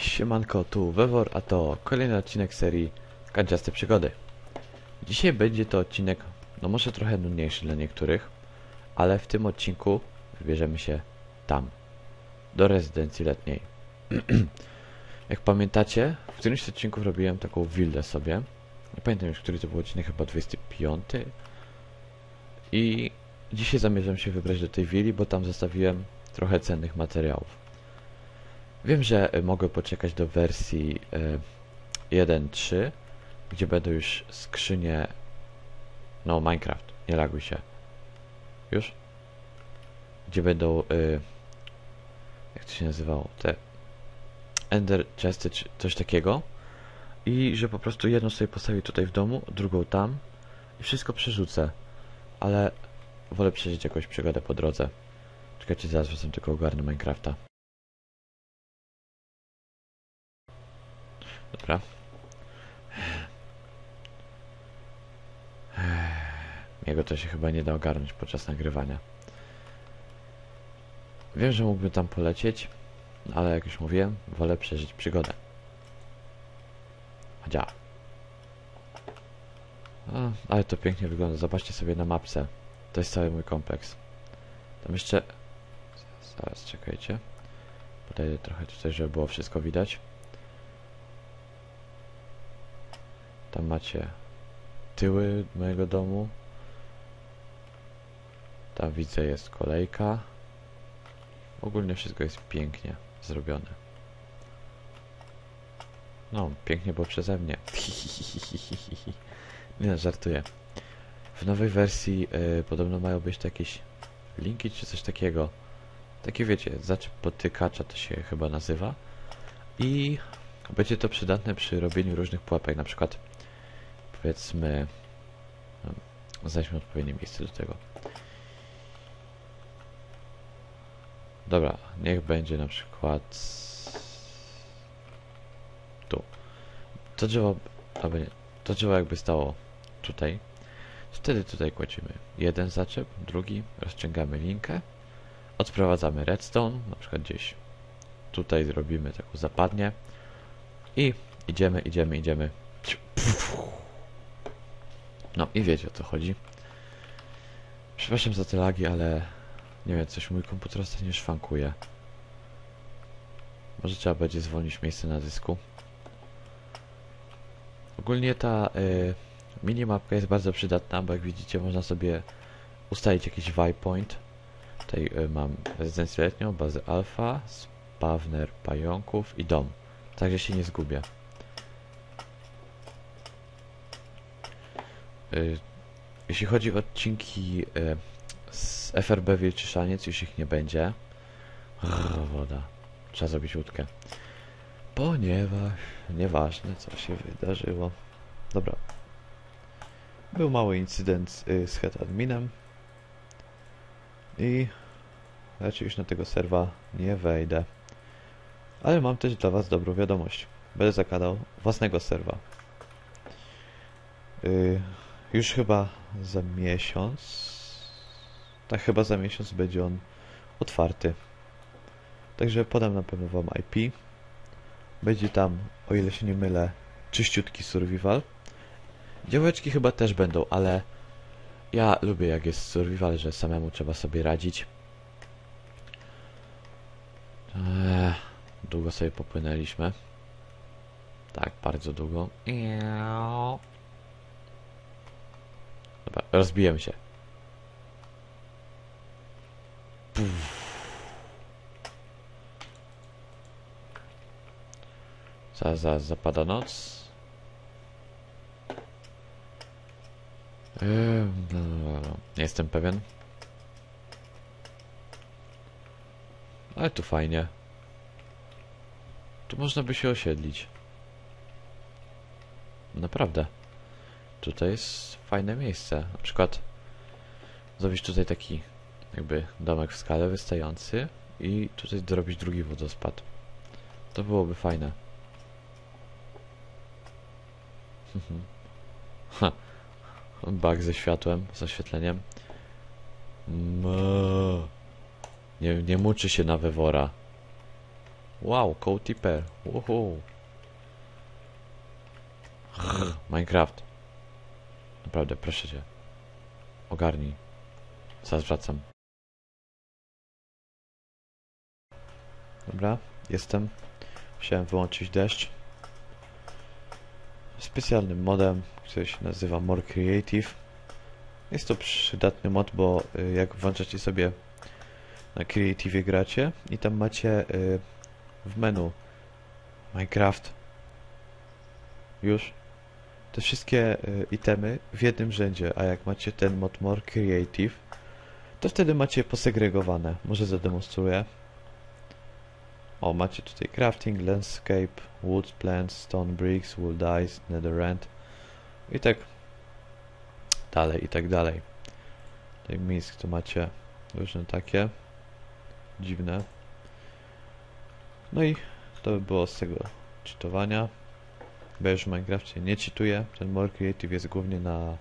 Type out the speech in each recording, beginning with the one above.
Siemanko, tu Wewor, a to kolejny odcinek serii Kanciaste Przygody. Dzisiaj będzie to odcinek, no może trochę nudniejszy dla niektórych, ale w tym odcinku wybierzemy się tam, do rezydencji letniej. Jak pamiętacie, w którymś z odcinków robiłem taką wildę sobie. Nie pamiętam już, który to był odcinek, chyba 25. I dzisiaj zamierzam się wybrać do tej willi, bo tam zostawiłem trochę cennych materiałów. Wiem, że y, mogę poczekać do wersji y, 1.3, gdzie będą już skrzynie... No, Minecraft, nie laguj się. Już? Gdzie będą... Y, jak to się nazywało? Te... Ender chesty, czy coś takiego. I że po prostu jedną sobie postawię tutaj w domu, drugą tam i wszystko przerzucę. Ale wolę przeżyć jakąś przygodę po drodze. Czekajcie, zaraz wracam tylko ogarnę Minecrafta. Dobra. Jego to się chyba nie da ogarnąć podczas nagrywania. Wiem, że mógłbym tam polecieć, ale jak już mówiłem, wolę przeżyć przygodę. Chadzia. A, ale to pięknie wygląda. Zobaczcie sobie na mapce. To jest cały mój kompleks. Tam jeszcze... Zaraz, czekajcie. Podejdę trochę tutaj, żeby było wszystko widać. Tam macie tyły mojego domu. Tam widzę jest kolejka. Ogólnie wszystko jest pięknie zrobione. No, pięknie było przeze mnie. Nie no, żartuję. W nowej wersji y, podobno mają być jakieś linki czy coś takiego. Takie wiecie, zaczep potykacza to się chyba nazywa. I będzie to przydatne przy robieniu różnych pułapek, na przykład powiedzmy no, znajdźmy odpowiednie miejsce do tego. Dobra, niech będzie na przykład tu. To drzewo, nie, to drzewo jakby stało tutaj. Wtedy tutaj kładziemy jeden zaczep, drugi, rozciągamy linkę, odprowadzamy redstone, na przykład gdzieś tutaj zrobimy taką zapadnię i idziemy, idziemy, idziemy. No i wiecie o co chodzi. Przepraszam za te lagi, ale nie wiem, coś mój komputer ostatnio szwankuje. Może trzeba będzie zwolnić miejsce na dysku. Ogólnie ta y, minimapka jest bardzo przydatna, bo jak widzicie można sobie ustalić jakiś waypoint. Tutaj y, mam rezydencję letnią, bazę alfa, spawner pająków i dom. Także się nie zgubię. Jeśli chodzi o odcinki y, z FRB Wilczy Szaniec, już ich nie będzie. Rrr, woda. Trzeba zrobić łódkę. Ponieważ nieważne co się wydarzyło. Dobra. Był mały incydent y, z headadminem. I raczej już na tego serwa nie wejdę. Ale mam też dla was dobrą wiadomość. Będę zakładał własnego serwa. Yy, już chyba za miesiąc. Tak, chyba za miesiąc będzie on otwarty. Także podam na pewno wam IP. Będzie tam, o ile się nie mylę, czyściutki survival. Działeczki chyba też będą, ale ja lubię jak jest survival, że samemu trzeba sobie radzić. Eee, długo sobie popłynęliśmy. Tak, bardzo długo. Eee. Dobra, rozbijemy się. Zaraz, zaraz zapada noc. No. Nie jestem pewien. Ale tu fajnie. Tu można by się osiedlić. Naprawdę. Tutaj jest fajne miejsce. Na przykład zrobić tutaj taki jakby domek w skale wystający i tutaj zrobić drugi wodospad. To byłoby fajne. ha. Bug ze światłem, z oświetleniem. Nie, nie muczy się na wywora. Wow, Coatiper. Uhu. Minecraft. Naprawdę, proszę cię. Ogarnij. Zaraz wracam. Dobra, jestem. Musiałem wyłączyć deszcz. Specjalnym modem, który się nazywa More Creative. Jest to przydatny mod, bo y, jak włączacie sobie na Creative gracie i tam macie y, w menu Minecraft już te wszystkie y, itemy w jednym rzędzie, a jak macie ten mod More Creative to wtedy macie posegregowane. Może zademonstruję. O, macie tutaj crafting, landscape, wood plants, stone bricks, wool dyes, netherrack i tak dalej, i tak dalej. Tutaj misk to macie różne takie dziwne. No i to by było z tego czytowania. Ja już w Minecrafcie nie czytuję. Ten More Creative jest głównie na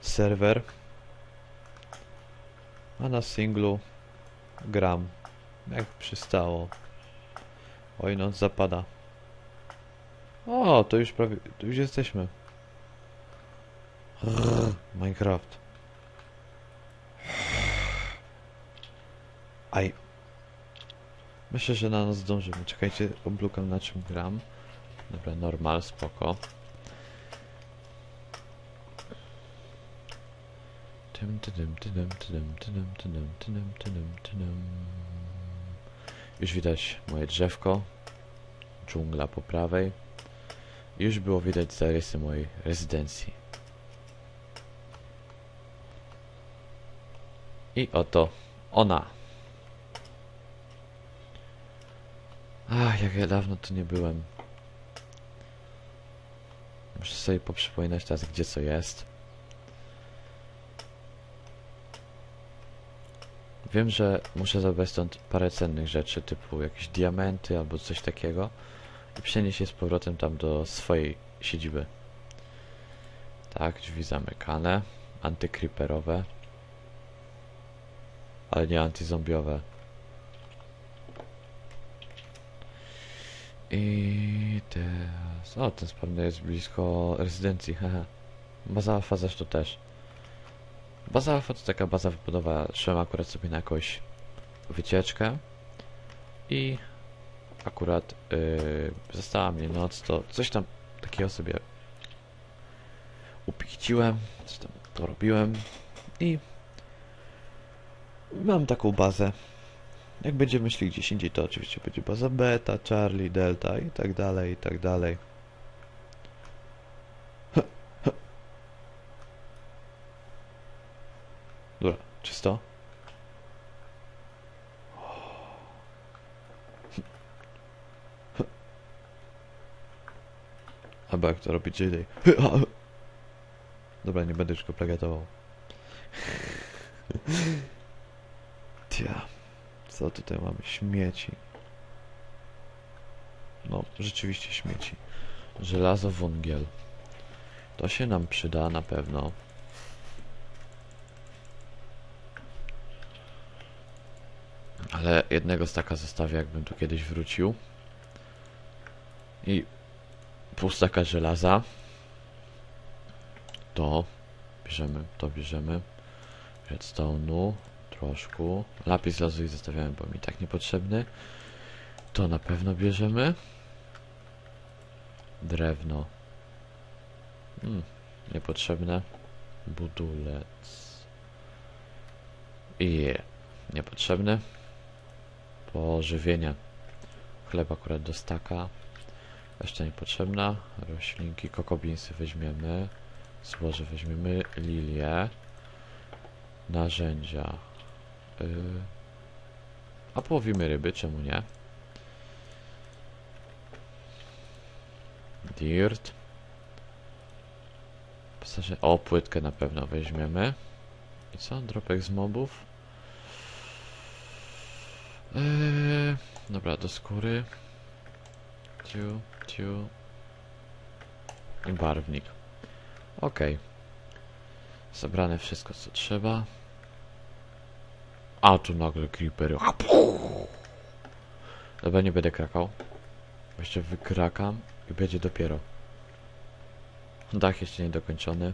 serwer. A na singlu gram jak przystało. Oj, noc zapada. O, to już prawie, to już jesteśmy. Rrr, Minecraft. Aj. Myślę, że na nas zdążymy. Czekajcie, oblukam na czym gram. Dobra, normal, spoko. Już widać moje drzewko. Dżungla po prawej. Już było widać zarysy mojej rezydencji. I oto ona. Ach, jak ja dawno tu nie byłem. Muszę sobie poprzypominać teraz, gdzie co jest. Wiem, że muszę zabrać stąd parę cennych rzeczy, typu jakieś diamenty albo coś takiego i przenieść je z powrotem tam do swojej siedziby. Tak, drzwi zamykane, antykriperowe, ale nie antyzombiowe. I teraz... O, ten spawner jest blisko rezydencji, haha. Baza alfa zresztą też. Baza alfa to taka baza wybudowa. Szłem akurat sobie na jakąś wycieczkę. I akurat yy, została mnie noc, to coś tam takiego sobie upichciłem, coś tam porobiłem i mam taką bazę. Jak będziemy szli gdzieś indziej, to oczywiście będzie baza beta, Charlie, Delta i tak dalej, i tak dalej. Dobra, czysto. Albo jak to robi JD. Dobra, nie będę już go plagatował. Tia. Co tutaj mamy? Śmieci. No, rzeczywiście śmieci. Żelazo węgiel. To się nam przyda na pewno. Ale jednego staka zostawię, jakbym tu kiedyś wrócił. I pół żelaza. To bierzemy, to bierzemy. Redstone'u troszkę. Lapis lazuli zostawiamy, bo mi tak niepotrzebny. To na pewno bierzemy. Drewno. Hmm, niepotrzebne. Budulec. I niepotrzebne. Pożywienie. Chleb akurat do staka. Jeszcze niepotrzebna. Roślinki, kokobinsy weźmiemy. Złoże weźmiemy. Lilię. Narzędzia. Yy. A połowimy ryby, czemu nie? Dirt. O, płytkę na pewno weźmiemy. I co? Dropek z mobów. Yy, dobra, do skóry. Ciu, ciu. I barwnik. Ok. Zebrane wszystko, co trzeba. A tu nagle creepery. Dobra, nie będę krakał. Jeszcze wykrakam i będzie dopiero. Dach jeszcze nie dokończony.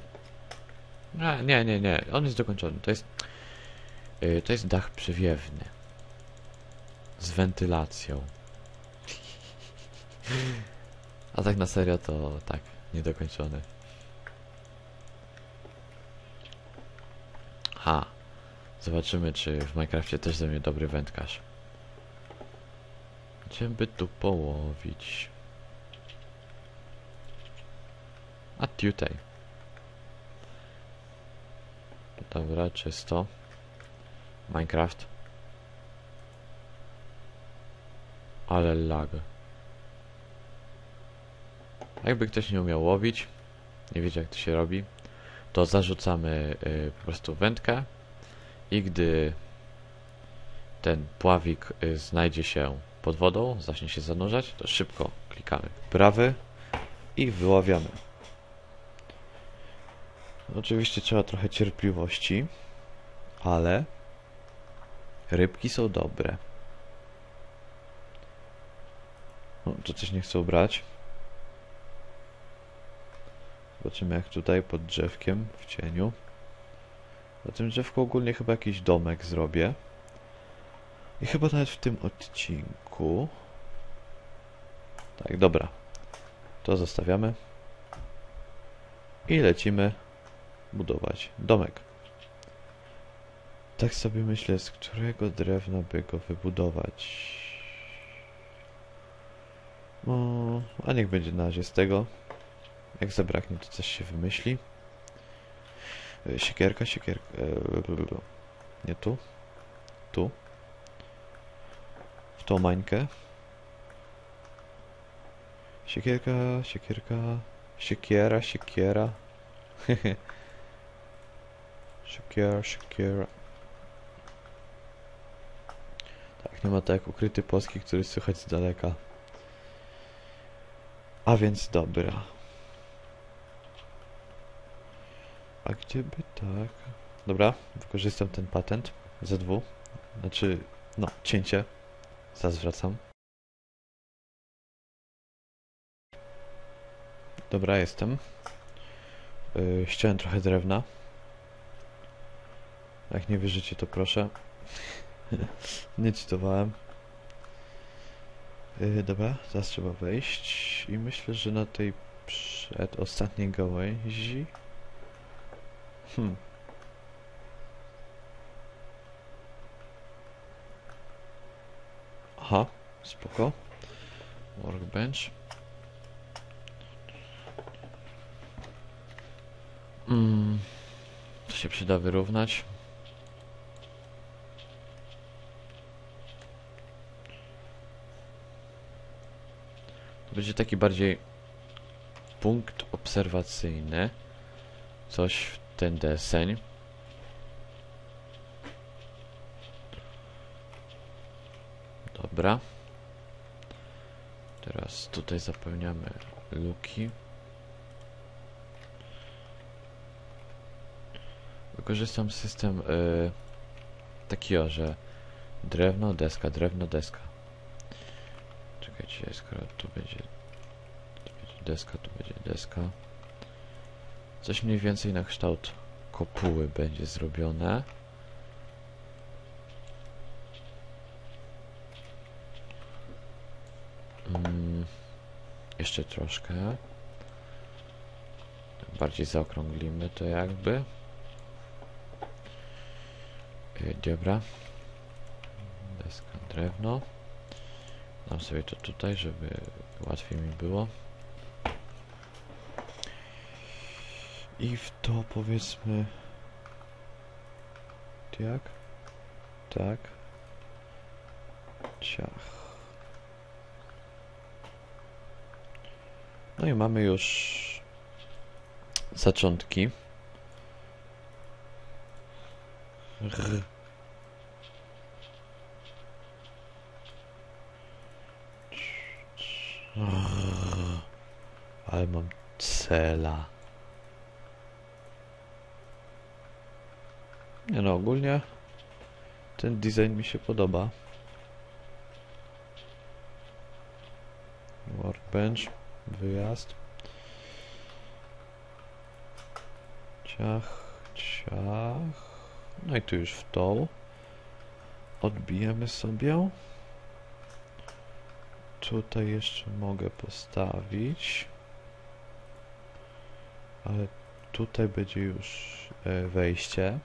Nie, nie, nie, nie. On jest dokończony. To jest... Yy, to jest dach przewiewny. Z wentylacją. A tak na serio to tak, niedokończony. Ha. Zobaczymy, czy w Minecrafcie też ze mnie dobry wędkarz. Gdzie by tu połowić? A tutaj. Dobra, czysto. Minecraft. Ale lag. Jakby ktoś nie umiał łowić, nie wiedział jak to się robi, to zarzucamy y, po prostu wędkę i gdy ten pławik y, znajdzie się pod wodą, zacznie się zanurzać, to szybko klikamy prawy i wyławiamy. Oczywiście trzeba trochę cierpliwości, ale rybki są dobre. No, to coś nie chcą brać. Zobaczymy jak tutaj pod drzewkiem w cieniu. Na tym drzewku ogólnie chyba jakiś domek zrobię. I chyba nawet w tym odcinku. Tak, dobra. To zostawiamy. I lecimy budować domek. Tak sobie myślę, z którego drewna by go wybudować. No, a niech będzie na razie z tego. Jak zabraknie, to coś się wymyśli. E, Siekierka, siekierka. e. Nie tu. Tu. W tą mańkę. Siekierka, siekierka. Siekiera, siekiera. siekiera, siekiera. Tak, nie ma tak ukryty polski, który słychać z daleka. A więc dobra. A gdzie by tak? Dobra, wykorzystam ten patent. Z2. Znaczy, no, cięcie. Zaraz wracam. Dobra, jestem. Yy, ściąłem trochę drewna. Jak nie wierzycie, to proszę. nie czytowałem. Yy, dobra, teraz trzeba wejść. I myślę, że na tej przedostatniej gałęzi Hmm. Aha, spoko. Workbench. Mm, to się przyda wyrównać. Będzie taki bardziej punkt obserwacyjny. Coś w ten deseń. Dobra. Teraz tutaj zapełniamy luki. Wykorzystam system y, taki o, że drewno, deska, drewno, deska. Czekajcie, skoro tu będzie, tu będzie deska, tu będzie deska. Coś mniej więcej na kształt kopuły będzie zrobione. Mm, jeszcze troszkę. Bardziej zaokrąglimy to jakby. Yy, dobra. Deska, drewno. Dam sobie to tutaj, żeby łatwiej mi było. I w to powiedzmy... Jak? Tak. Ciach. No i mamy już zaczątki. Ale mam cela. Nie no, ogólnie ten design mi się podoba. Workbench. Wyjazd. Ciach, ciach. No i tu już w tą. Odbijemy sobie. Tutaj jeszcze mogę postawić. Ale tutaj będzie już e, wejście.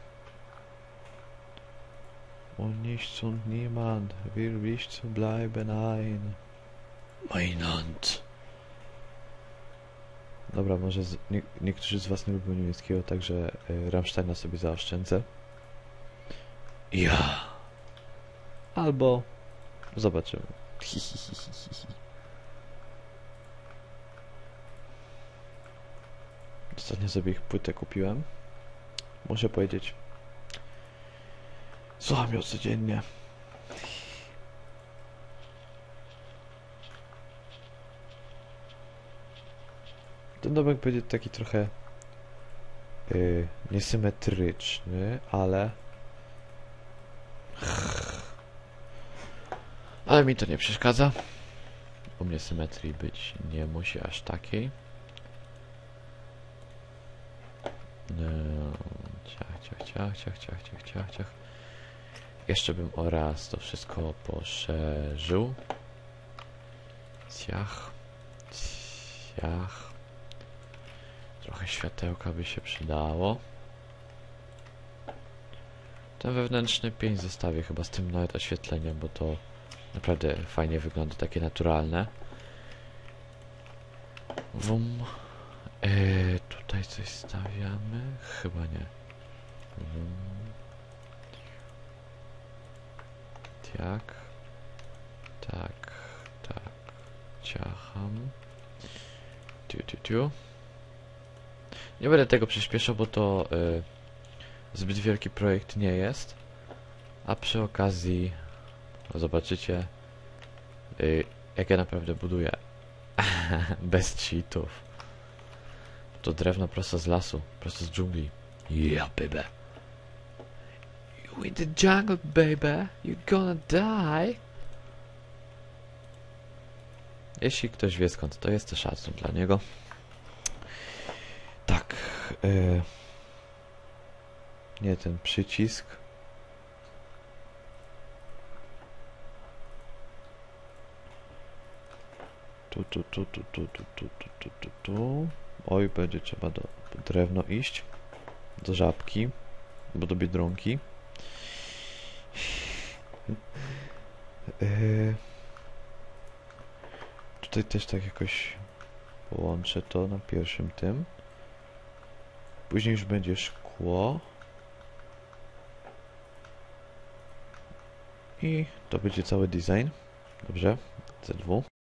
Und nichts und niemand will mich zu bleiben ein. Meinand. Dobra, może z, nie, niektórzy z was nie lubią niemieckiego, także e, Rammsteina sobie zaoszczędzę. Ja. Albo zobaczymy. Ostatnio sobie ich płytę kupiłem. Muszę powiedzieć. Słucham ją codziennie. Ten domek będzie taki trochę yy, niesymetryczny, ale ale mi to nie przeszkadza. U mnie symetrii być nie musi aż takiej. No, ciach, ciach, ciach, ciach, ciach, ciach, ciach, ciach. Jeszcze bym oraz to wszystko poszerzył. Ciach, ciach. Trochę światełka by się przydało. Ten wewnętrzny pień zostawię chyba z tym nawet oświetleniem, bo to naprawdę fajnie wygląda, takie naturalne. Wum. E, tutaj coś stawiamy? Chyba nie. Wum. Tak. Tak. Tak. Ciacham. Tiu, tiu, tiu. Nie będę tego przyspieszał, bo to y, zbyt wielki projekt nie jest. A przy okazji zobaczycie, y, jak ja naprawdę buduję. Bez cheatów. To drewno prosto z lasu, prosto z dżungli. Yeah, baby. You in the jungle, baby. You're gonna die. Jeśli ktoś wie skąd to jest, to szacun dla niego. Tak. y, nie ten przycisk. Tu, tu, tu, tu, tu, tu, tu, tu, tu. Oj, będzie trzeba do drewno iść. Do żabki. Bo do biedronki. Yy, tutaj też tak jakoś połączę to na pierwszym tym. Później już będzie szkło. I to będzie cały design. Dobrze. C2.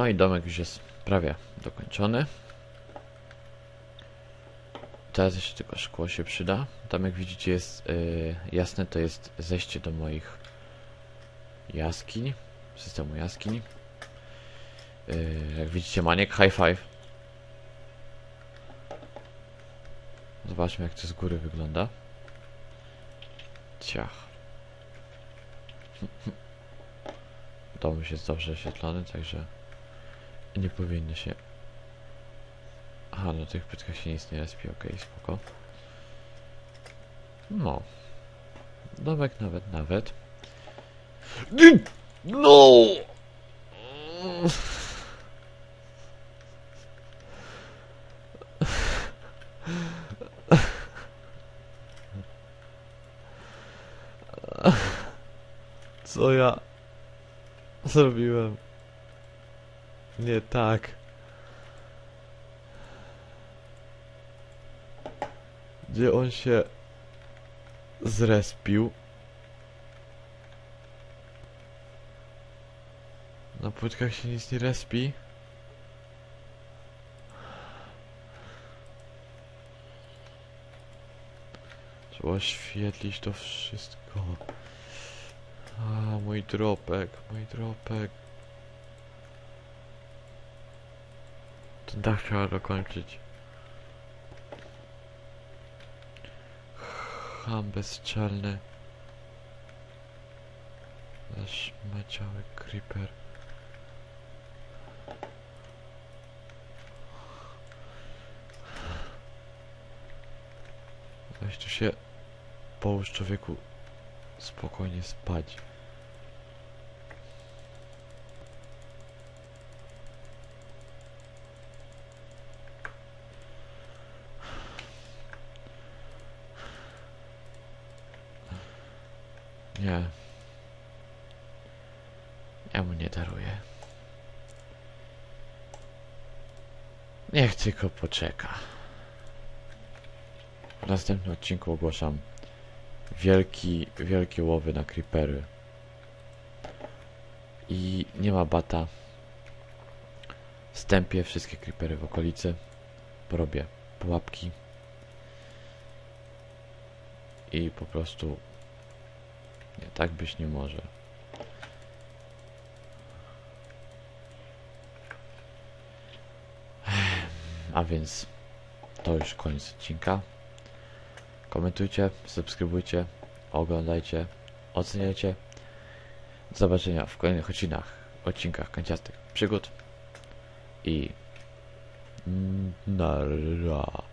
No i domek już jest prawie dokończony. Teraz jeszcze tylko szkło się przyda. Tam jak widzicie jest yy, jasne, to jest zejście do moich jaskiń, systemu jaskiń. Yy, jak widzicie maniek, high five. Zobaczmy jak to z góry wygląda. Ciach. Dom już jest dobrze oświetlony, także nie powinno się... Aha, na tych płytkach się nic nie respi, okej, spoko. No. Domek nawet, nawet. No! Co ja zrobiłem? Nie tak. Gdzie on się zrespił? Na płytkach się nic nie respi. Trzeba oświetlić to wszystko. A, mój dropek, mój dropek. Ten dach trzeba dokończyć. Ham bezczelny. Szmaciały creeper. Weź tu się połóż człowieku spokojnie spać. Nie. Ja mu nie daruję. Niech tylko poczeka. W następnym odcinku ogłaszam wielki, wielkie łowy na creepery. I nie ma bata. Stępię wszystkie creepery w okolicy. Porobię pułapki. I po prostu... Nie, tak być nie może. A więc to już koniec odcinka. Komentujcie, subskrybujcie, oglądajcie, oceniajcie. Do zobaczenia w kolejnych odcinkach, odcinkach kanciastych przygód i na razie.